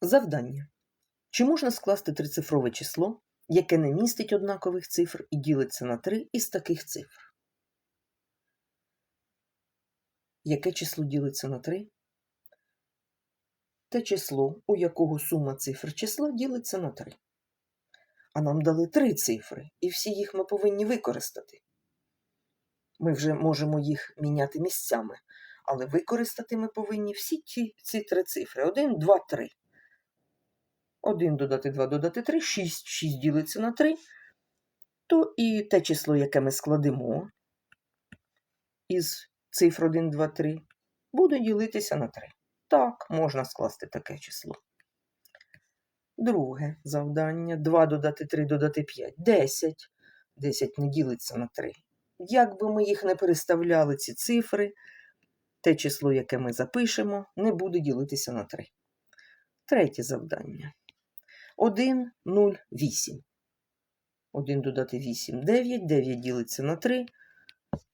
Завдання. Чи можна скласти трицифрове число, яке не містить однакових цифр і ділиться на 3 із таких цифр? Яке число ділиться на 3? Те число, у якого сума цифр числа ділиться на 3. А нам дали три цифри, і всі їх ми повинні використати. Ми вже можемо їх міняти місцями, але використати ми повинні всі ті, ці три цифри. 1, 2, 3. 1 додати 2 додати 3, 6, 6 ділиться на 3, то і те число, яке ми складемо із цифр 1, 2, 3, буде ділитися на 3. Так, можна скласти таке число. Друге завдання. 2 додати 3 додати 5. 10. 10 не ділиться на 3. Як би ми їх не переставляли, ці цифри, те число, яке ми запишемо, не буде ділитися на 3. Третє завдання. 1, 0, 8. 1 додати 8, 9, 9 ділиться на 3,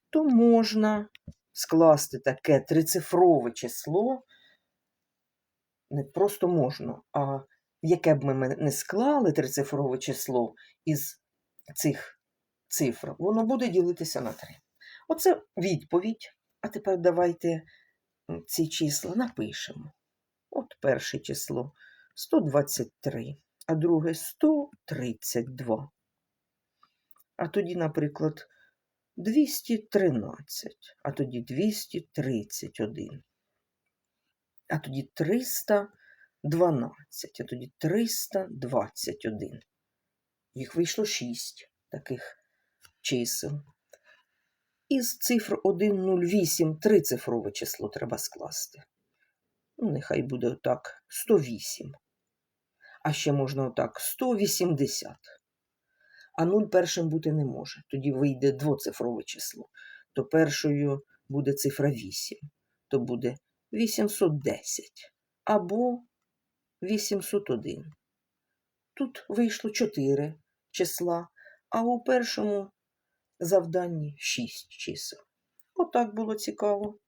то можна скласти таке трицифрове число, не просто можна, а яке б ми не склали трицифрове число із цих цифр, воно буде ділитися на 3. Оце відповідь. А тепер давайте ці числа напишемо. От перше число 123, а друге 132. А тоді, наприклад, 213, а тоді 231. А тоді 312, а тоді 321. Їх вийшло 6 таких чисел. Із цифр 108 трицифрове число треба скласти. Ну, нехай буде отак 108. А ще можна отак 180. А 0 першим бути не може. Тоді вийде двоцифрове число. То першою буде цифра 8. То буде 810 або 801. Тут вийшло 4 числа, а у першому завданні 6 чисел. Отак було цікаво.